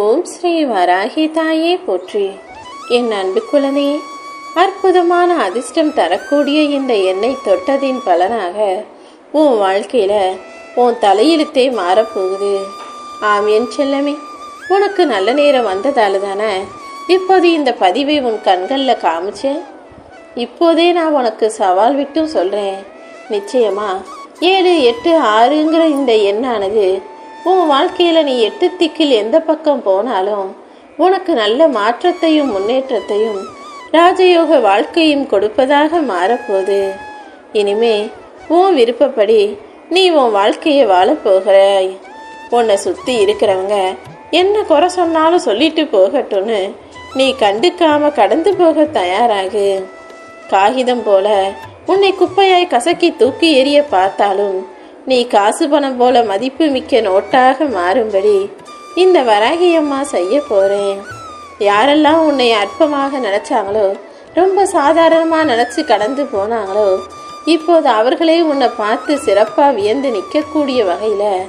ஓம் ஸ்ரீ வராகி தாயே போற்றி. என் அன்பு குழந்தையே அற்புதமான அதிர்ஷ்டம் தரக்கூடிய இந்த எண்ணெய் தொட்டதின் பலனாக உன் வாழ்க்கையில உன் தலையெழுத்தே மாறப்போகுது. ஆம் என் செல்லமே. உனக்கு நல்ல நேரம் வந்ததால தானே இப்போது இந்த பதிவை உன் கண்களில் காமிச்சேன். இப்போதே நான் உனக்கு சவால் விட்டும் சொல்கிறேன் நிச்சயமா ஏழு எட்டு ஆறுங்கிற இந்த எண்ணானது உன் வாழ்க்கையில் நீ எட்டு திக்கில் எந்த பக்கம் போனாலும் உனக்கு நல்ல மாற்றத்தையும் முன்னேற்றத்தையும் ராஜயோக வாழ்க்கையும் கொடுப்பதாக மாறப்போகுது. இனிமே உன் விருப்பப்படி நீ உன் வாழ்க்கையை வாழப்போகிறாய் உன்னை சுற்றி இருக்கிறவங்க என்ன குறை சொன்னாலும் சொல்லிட்டு போகட்டும்னு நீ கண்டுக்காம கடந்து போக தயாராகு. காகிதம் போல உன்னை குப்பையாய் கசக்கி தூக்கி எறிய பார்த்தாலும் நீ காசு பணம் போல மதிப்பு மிக்க நோட்டாக மாறும்படி இந்த வராகி அம்மா செய்ய போறேன். யாரெல்லாம் உன்னை அற்பமாக நினைச்சாங்களோ ரொம்ப சாதாரணமாக நினச்சி கடந்து போனாங்களோ இப்போது அவர்களே உன்னை பார்த்து சிறப்பாக வியந்து நிற்கக்கூடிய வகையில்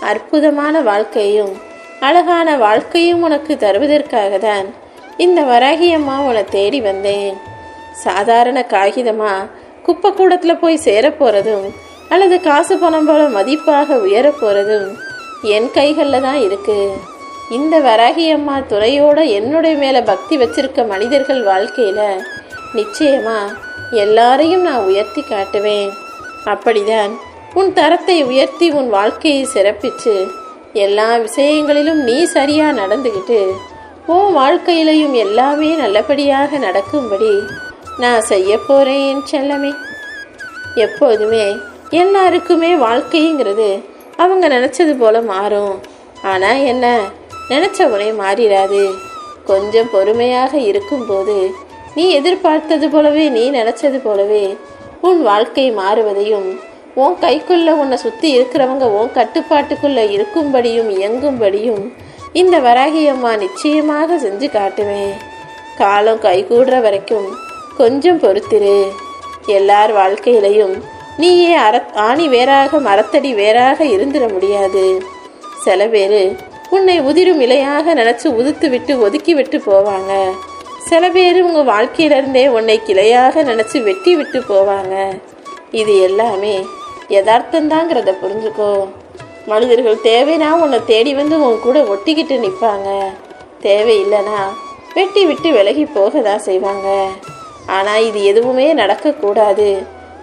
அற்புதமான வாழ்க்கையும் அழகான வாழ்க்கையும் உனக்கு தருவதற்காக தான் இந்த வராகி அம்மா உன்னை தேடி வந்தேன். சாதாரண காகிதமா குப்பை கூடத்தில் போய் சேரப்போகிறதும் அல்லது காசு பணம் போல மதிப்பாக உயர போகிறதும் என் கைகளில் தான் இருக்கு. இந்த வராகி அம்மா துறையோட என்னுடைய மேலே பக்தி வச்சிருக்க மனிதர்கள் வாழ்க்கையில் நிச்சயமா எல்லாரையும் நான் உயர்த்தி காட்டுவேன். அப்படிதான் உன் தரத்தை உயர்த்தி உன் வாழ்க்கையை சிறப்பிச்சு எல்லா விஷயங்களிலும் நீ சரியா நடந்துக்கிட்டு உன் வாழ்க்கையிலையும் எல்லாமே நல்லபடியாக நடக்கும்படி நான் செய்ய போறேன் என் செல்லமே. எப்போதுமே எல்லாருக்குமே வாழ்க்கைங்கிறது அவங்க நினச்சது போல மாறும். ஆனால் என்ன? நினச்ச உடனே மாறிடாது. கொஞ்சம் பொறுமையாக இருக்கும்போது நீ எதிர்பார்த்தது போலவே நீ நினச்சது போலவே உன் வாழ்க்கை மாறுவதையும் உன் கைக்குள்ள உன்னை சுற்றி இருக்கிறவங்க உன் கட்டுப்பாட்டுக்குள்ளே இருக்கும்படியும் இயங்கும்படியும் இந்த வராகியம்மா நிச்சயமாக செஞ்சு காட்டுவேன் காலம் கைகூடுற வரைக்கும் கொஞ்சம் பொறுத்திரு. எல்லார் வாழ்க்கையிலையும் நீயே அற ஆணி வேறாக மரத்தடி வேறாக இருந்திட முடியாது. சில பேர் உன்னை உதிரும் இலையாக நினச்சி உதுத்து விட்டு ஒதுக்கி விட்டு போவாங்க. சில பேர் உங்கள் வாழ்க்கையிலிருந்தே உன்னை கிளையாக நினச்சி வெட்டி விட்டு போவாங்க. இது எல்லாமே யதார்த்தந்தாங்கிறத புரிஞ்சுக்கோ. மனிதர்கள் தேவைனா உன்னை தேடி வந்து உன் கூட ஒட்டிக்கிட்டு நிற்பாங்க தேவையில்லைனா வெட்டி விட்டு விலகி போக தான் செய்வாங்க. ஆனால் இது எதுவுமே நடக்கக்கூடாது.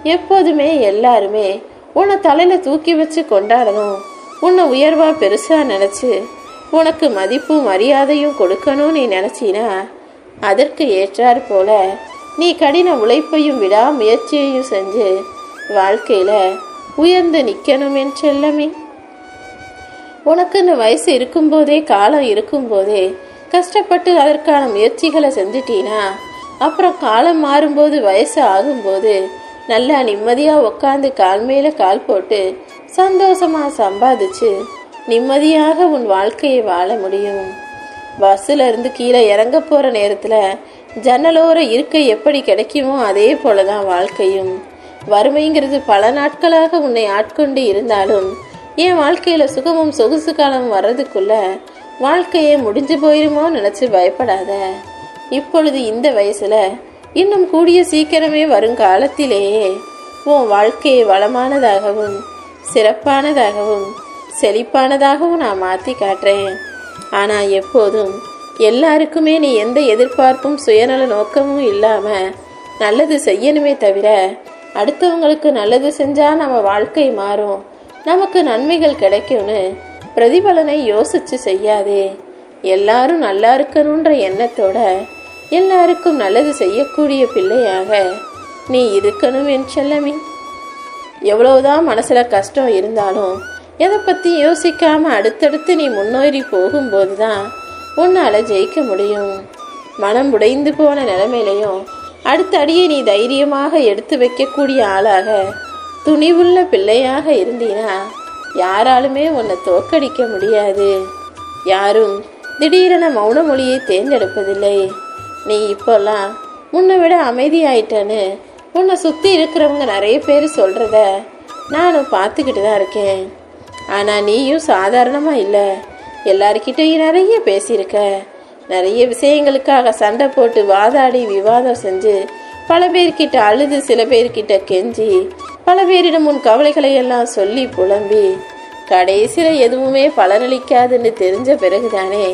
எப்போதுமே எல்லாருமே உன்னை தலையில் தூக்கி வச்சு கொண்டாடணும். உன்னை உயர்வா பெருசாக நினச்சி உனக்கு மதிப்பும் மரியாதையும் கொடுக்கணும் நீ நினச்சினா அதற்கு ஏற்றாற் போல நீ கடின உழைப்பையும் விடாமுயற்சியையும் செஞ்சு வாழ்க்கையில் உயர்ந்து நிற்கணும் என் செல்லமே. உனக்குன்னு வயசு இருக்கும்போதே காலம் இருக்கும்போதே கஷ்டப்பட்டு அதற்கான முயற்சிகளை செஞ்சிட்டீனா அப்புறம் காலம் மாறும்போது வயசு ஆகும்போது நல்லா நிம்மதியாக உட்காந்து கால் மேலே கால் போட்டு சந்தோஷமாக சம்பாதிச்சு நிம்மதியாக உன் வாழ்க்கையை வாழ முடியும். பஸ்ஸில் இருந்து கீழே இறங்க போகிற நேரத்தில் ஜன்னலோர இருக்கை எப்படி கிடைக்குமோ அதே போல தான் வாழ்க்கையும். வறுமைங்கிறது பல நாட்களாக உன்னை ஆட்கொண்டு இருந்தாலும் என் வாழ்க்கையில் சுகமும் சொகுசு காலம் வர்றதுக்குள்ள வாழ்க்கையே முடிஞ்சு போயிருமோ நினச்சி பயப்படாத. இப்பொழுது இந்த வயசில் இன்னும் கூடிய சீக்கிரமே வருங்காலத்திலேயே உன் வாழ்க்கையை வளமானதாகவும் சிறப்பானதாகவும் செழிப்பானதாகவும் நான் மாற்றி காட்டுறேன். ஆனால் எப்போதும் எல்லாருக்குமே நீ எந்த எதிர்பார்ப்பும் சுயநல நோக்கமும் இல்லாமல் நல்லது செய்யணுமே தவிர அடுத்தவங்களுக்கு நல்லது செஞ்சால் நம்ம வாழ்க்கை மாறும். நமக்கு நன்மைகள் கிடைக்கும்னு பிரதிபலனை யோசித்து செய்யாதே. எல்லாரும் நல்லா இருக்கணுன்ற எண்ணத்தோட எல்லாருக்கும் நல்லது செய்யக்கூடிய பிள்ளையாக. நீ இருக்கணும் என் செல்லமே. எவ்வளவுதான் மனசுல கஷ்டம் இருந்தாலும் எதை பத்தி யோசிக்காம அடுத்தடுத்து நீ முன்னேறி போகும்போது தான் உன்னால ஜெயிக்க முடியும். மனம் உடைந்து போன நிலைமையிலையும் அடுத்த அடியை நீ தைரியமாக எடுத்து வைக்கக்கூடிய ஆளாக துணிவுள்ள பிள்ளையாக இருந்தீனா யாராலுமே உன்னை தோக்கடிக்க முடியாது. யாரும் திடீரென மௌன மொழியை தேர்ந்தெடுப்பதில்லை. நீ இப்போல்லாம் முன்னை விட அமைதியாயிட்டேன்னு உன்னை சுற்றி இருக்கிறவங்க நிறைய பேர் சொல்கிறத நானும் பார்த்துக்கிட்டு தான் இருக்கேன். ஆனால் நீயும் சாதாரணமாக இல்லை. எல்லாருக்கிட்டையும் நிறைய பேசியிருக்க. நிறைய விஷயங்களுக்காக சண்டை போட்டு வாதாடி விவாதம் செஞ்சு பல பேர்கிட்ட அழுது சில பேர்கிட்ட கெஞ்சி பல பேரிடம் உன் கவலைகளை எல்லாம் சொல்லி புலம்பி கடைசியில் எதுவுமே பலனளிக்காதுன்னு தெரிஞ்ச பிறகுதானே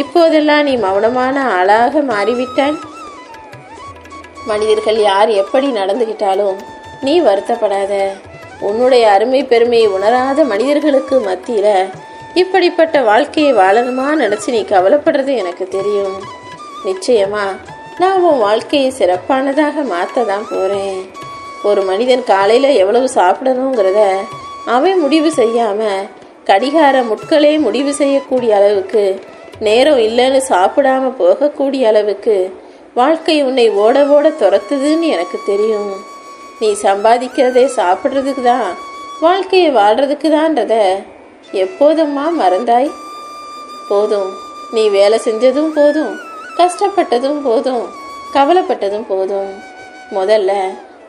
இப்போதெல்லாம் நீ மௌனமான ஆளாக மாறிவிட்டாய். மனிதர்கள் யார் எப்படி நடந்துகிட்டாலும் நீ வருத்தப்படாத. உன்னுடைய அருமை பெருமையை உணராத மனிதர்களுக்கு மத்தியில இப்படிப்பட்ட வாழ்க்கையை வாழணுமா நினைச்சு நீ கவலைப்படுறது எனக்கு தெரியும். நிச்சயமா நான் உன் வாழ்க்கையை சிறப்பானதாக மாற்ற தான் போறேன். ஒரு மனிதன் காலையில எவ்வளவு சாப்பிடணுங்கிறத அவன் முடிவு செய்யாம கடிகார முட்களே முடிவு செய்யக்கூடிய அளவுக்கு நேரம் இல்லைன்னு சாப்பிடாம போகக்கூடிய அளவுக்கு வாழ்க்கை உன்னை ஓட ஓட துரத்துதுன்னு எனக்கு தெரியும். நீ சம்பாதிக்கிறதே சாப்பிட்றதுக்கு தான் வாழ்க்கையை வாழ்கிறதுக்கு தான்றத எப்போதம்மா மறந்தாய்? போதும். நீ வேலை செஞ்சதும் போதும். கஷ்டப்பட்டதும் போதும். கவலைப்பட்டதும் போதும். முதல்ல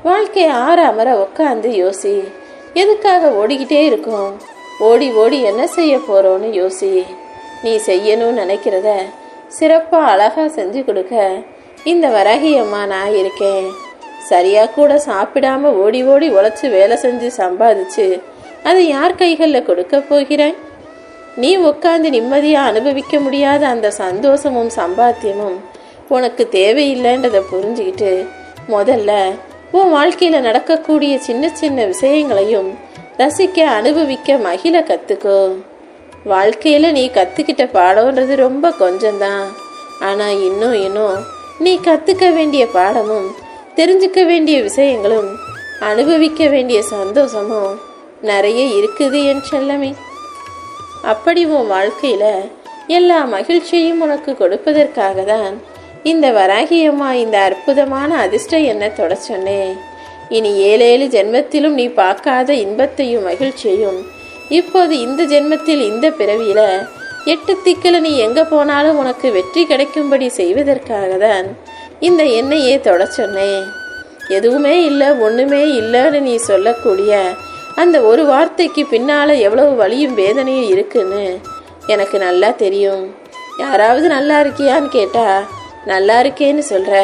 வாழ்க்கையை ஆற அமர உக்காந்து யோசி. எதுக்காக ஓடிக்கிட்டே இருக்கோம்? ஓடி ஓடி என்ன செய்ய போகிறோன்னு யோசி. நீ செய்யணும்னு நினைக்கிறத சிறப்பாக அழகாக செஞ்சு கொடுக்க. இந்த வராகி அம்மா நான் இருக்கேன். சரியாக கூட சாப்பிடாம ஓடி ஓடி உழைச்சி வேலை செஞ்சு சம்பாதிச்சு அதை யார் கைகளில் கொடுக்க போகிறேன் நீ உட்காந்து நிம்மதியாக அனுபவிக்க முடியாத அந்த சந்தோஷமும் சம்பாத்தியமும் உனக்கு தேவையில்லைன்றதை புரிஞ்சுக்கிட்டு முதல்ல உன் வாழ்க்கையில் நடக்கக்கூடிய சின்ன சின்ன விஷயங்களையும் ரசிக்க அனுபவிக்க மகிழ கற்றுக்கோ வாழ்க்கையில் நீ கற்றுக்கிட்ட பாடம்ன்றது ரொம்ப கொஞ்சம்தான். ஆனால் இன்னும் இன்னும் நீ கற்றுக்க வேண்டிய பாடமும் தெரிஞ்சுக்க வேண்டிய விஷயங்களும் அனுபவிக்க வேண்டிய சந்தோஷமும் நிறைய இருக்குது என் செல்லமே. அப்படி உன் வாழ்க்கையில் எல்லா மகிழ்ச்சியையும் உனக்கு கொடுப்பதற்காக தான் இந்த வராகியம்மா இந்த அற்புதமான அதிர்ஷ்ட எண்ணை தொட சொன்னேன் இனி ஏழேழு ஜென்மத்திலும் நீ பார்க்காத இன்பத்தையும் மகிழ்ச்சியையும் இப்போது இந்த ஜென்மத்தில் இந்த பிறவியில எட்டு திக்கில் நீ எங்க போனாலும் உனக்கு வெற்றி கிடைக்கும்படி செய்வதற்காக தான் இந்த எண்ணெயே தொட சொன்னேன். எதுவுமே இல்லை ஒண்ணுமே இல்லைன்னு நீ சொல்லக்கூடிய அந்த ஒரு வார்த்தைக்கு பின்னால எவ்வளவு வலியும் வேதனையும் இருக்குன்னு எனக்கு நல்லா தெரியும். யாராவது நல்லா இருக்கியான்னு கேட்டா நல்லா இருக்கேன்னு சொல்கிற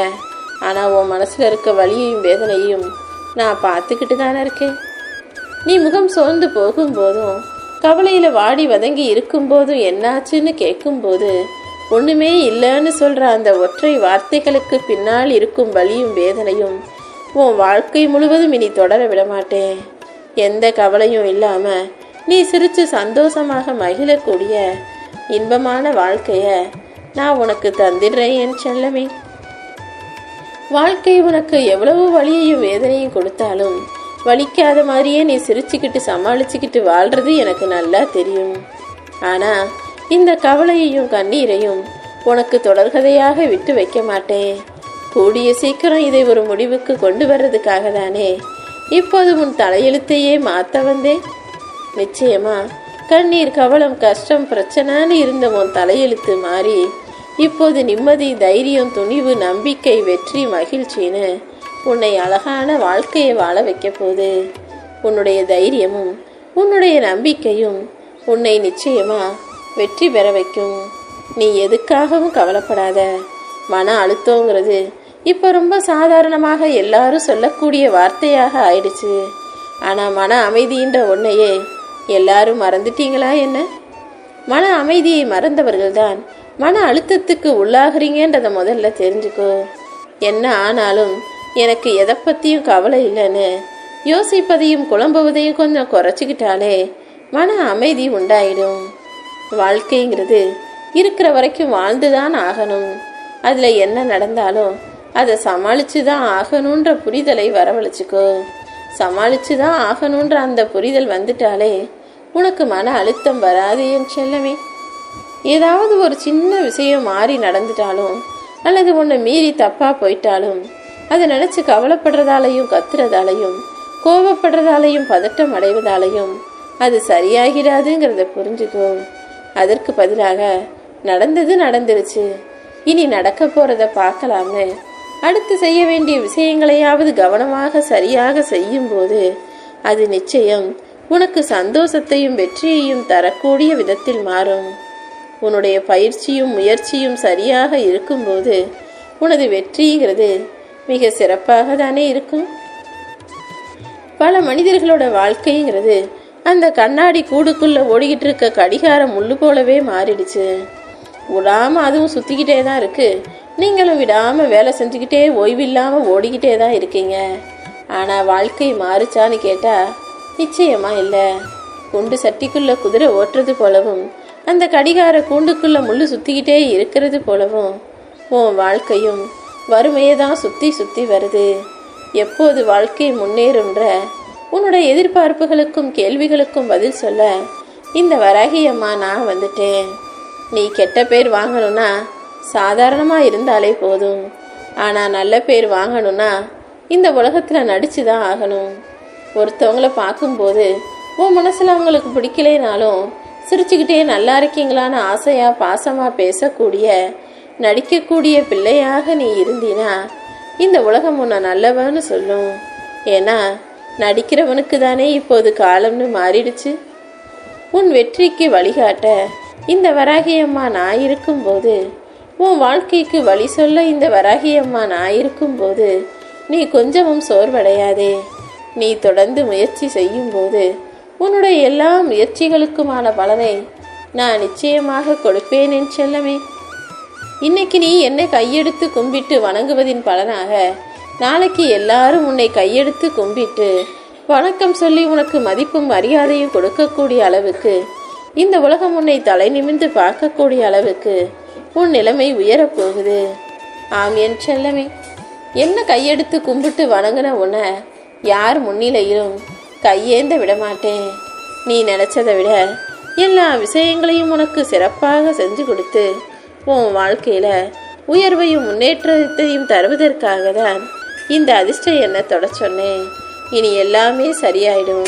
ஆனால் உன் மனசில் இருக்க வலியையும் வேதனையும் நான் பார்த்துக்கிட்டு தானே இருக்கேன். நீ முகம் சோர்ந்து போகும்போதும் கவலையில் வாடி வதங்கி இருக்கும்போதும் என்னாச்சுன்னு கேட்கும்போது ஒன்றுமே இல்லைன்னு சொல்கிற அந்த ஒற்றை வார்த்தைகளுக்கு பின்னால் இருக்கும் வலியும் வேதனையும் உன் வாழ்க்கை முழுவதும் இனி தொடர விடமாட்டேன். எந்த கவலையும் இல்லாமல் நீ சிரித்து சந்தோஷமாக மகிழக்கூடிய இன்பமான வாழ்க்கையை நான் உனக்கு தந்துடுறேன் என் செல்லமே. வாழ்க்கை உனக்கு எவ்வளவு வழியையும் வேதனையும் கொடுத்தாலும் வலிக்காத மாதிரியே நீ சிரிச்சுக்கிட்டு சமாளிச்சுக்கிட்டு வாழ்றது எனக்கு நல்லா தெரியும். ஆனா இந்த கவலையையும் கண்ணீரையும் உனக்கு தொடர்கதையாக விட்டு வைக்க மாட்டேன். கூடிய சீக்கிரம் இதை ஒரு முடிவுக்கு கொண்டு வர்றதுக்காக தானே. இப்போது உன் தலையெழுத்தையே மாத்த வந்தேன். நிச்சயமா கண்ணீர் கவலம் கஷ்டம் பிரச்சனைன்னு இருந்த உன் தலையெழுத்து மாறி இப்போது நிம்மதி தைரியம் துணிவு நம்பிக்கை வெற்றி மகிழ்ச்சின்னு உன்னை அழகான வாழ்க்கையை வாழ வைக்க போகுது உன்னுடைய தைரியமும் உன்னுடைய நம்பிக்கையும் உன்னை நிச்சயமா வெற்றி பெற வைக்கும். நீ எதுக்காகவும் கவலைப்படாத. மன அழுத்தங்கிறது இப்போ ரொம்ப சாதாரணமாக எல்லாரும் சொல்லக்கூடிய வார்த்தையாக ஆயிடுச்சு. ஆனால் மன அமைதின்ற ஒன்னையே எல்லாரும் மறந்துட்டீங்களா என்ன? மன அமைதியை மறந்தவர்கள்தான் மன அழுத்தத்துக்கு உள்ளாகிறீங்கன்றதை முதல்ல தெரிஞ்சுக்கோ. என்ன ஆனாலும் எனக்கு எதை பற்றியும் கவலை இல்லைன்னு யோசிப்பதையும் குழம்புவதையும் கொஞ்சம் குறைச்சிக்கிட்டாலே மன அமைதி உண்டாயிடும். வாழ்க்கைங்கிறது இருக்கிற வரைக்கும் வாழ்ந்துதான் ஆகணும். அதில் என்ன நடந்தாலும் அதை சமாளித்து தான் ஆகணுன்ற புரிதலை வரவழைச்சிக்கோ. சமாளித்து தான் ஆகணுன்ற அந்த புரிதல் வந்துட்டாலே உனக்கு மன அழுத்தம் வராது என் செல்லமே. ஏதாவது ஒரு சின்ன விஷயம் மாறி நடந்துட்டாலும் அல்லது ஒன்று மீறி தப்பாக போயிட்டாலும் அதை நினச்சி கவலைப்படுறதாலையும் கத்துறதாலையும் கோபப்படுறதாலையும் பதட்டம் அடைவதாலையும் அது சரியாகிறாதுங்கிறத புரிஞ்சுக்கோ அதற்கு பதிலாக நடந்தது நடந்துருச்சு. இனி நடக்க போகிறத பார்க்கலாம்னு அடுத்து செய்ய வேண்டிய விஷயங்களையாவது கவனமாக சரியாக செய்யும்போது அது நிச்சயம் உனக்கு சந்தோஷத்தையும் வெற்றியையும் தரக்கூடிய விதத்தில் மாறும். உன்னுடைய பயிற்சியும் முயற்சியும் சரியாக இருக்கும்போது உனது வெற்றிங்கிறது மிக சிறப்பாக தானே இருக்கும். பல மனிதர்களோட வாழ்க்கைங்கிறது அந்த கண்ணாடி கூடுக்குள்ள ஓடிக்கிட்டு இருக்க கடிகாரம் முள்ளு போலவே மாறிடுச்சு. விடாம அதுவும் சுத்திக்கிட்டே தான் இருக்கு. நீங்களும் விடாம வேலை செஞ்சுக்கிட்டே ஓய்வில்லாம ஓடிக்கிட்டே தான் இருக்கீங்க. ஆனா வாழ்க்கை மாறுச்சான்னு கேட்டா நிச்சயமா இல்லை. குண்டு சட்டிக்குள்ள குதிரை ஓட்டுறது போலவும் அந்த கடிகார கூண்டுக்குள்ள முள்ளு சுத்திக்கிட்டே இருக்கிறது போலவும் உன் வாழ்க்கையும் வறுமையை தான் சுற்றி சுற்றி வருது. எப்போது வாழ்க்கை முன்னேறும்ன்ற உன்னோட எதிர்பார்ப்புகளுக்கும் கேள்விகளுக்கும் பதில் சொல்ல இந்த வராகியம்மா நான் வந்துட்டேன். நீ கெட்ட பேர் வாங்கணும்னா சாதாரணமாக இருந்தாலே போதும். ஆனால் நல்ல பேர் வாங்கணும்னா இந்த உலகத்தில் நடிச்சு தான் ஆகணும். ஒருத்தவங்கள பார்க்கும்போது உன் மனசில் அவங்களுக்கு பிடிக்கலைனாலும் சிரிச்சுக்கிட்டே நல்லா இருக்கீங்களான்னு ஆசையாக பாசமாக பேசக்கூடிய நடிக்கக்கூடிய பிள்ளையாக நீ இருந்தினா இந்த உலகம் உன்னை நல்லவன்னு சொல்லும். ஏன்னா நடிக்கிறவனுக்கு தானே இப்போது காலம்னு மாறிடுச்சு. உன் வெற்றிக்கு வழிகாட்ட இந்த வராகியம்மா நான் இருக்கும்போது உன் வாழ்க்கைக்கு வழி சொல்ல இந்த வராகியம்மா நான் இருக்கும்போது நீ கொஞ்சமும் சோர்வடையாதே. நீ தொடர்ந்து முயற்சி செய்யும்போது உன்னுடைய எல்லா முயற்சிகளுக்குமான பலனை நான் நிச்சயமாக கொடுப்பேன் என் செல்லமே. இன்னைக்கு நீ என்னை கையெடுத்து கும்பிட்டு வணங்குவதின் பலனாக நாளைக்கு எல்லாரும் உன்னை கையெடுத்து கும்பிட்டு வணக்கம் சொல்லி உனக்கு மதிப்பும் மரியாதையும் கொடுக்கக்கூடிய அளவுக்கு இந்த உலகம் உன்னை தலை நிமிர்ந்து பார்க்கக்கூடிய அளவுக்கு உன் நிலைமை உயரப் போகுது. ஆம் என் செல்லமே. என்ன கையெடுத்து கும்பிட்டு வணங்கின உன்னை யார் முன்னிலையிலும் கையேந்த விடமாட்டேன். நீ நினைச்சதை விட எல்லா விஷயங்களையும் உனக்கு சிறப்பாக செஞ்சு கொடுத்து உன் வாழ்க்கையில் உயர்வையும் முன்னேற்றத்தையும் தருவதற்காக தான் இந்த அதிர்ஷ்ட எண்ணத்தோட சொன்னேன். இனி எல்லாமே சரியாயிடும்.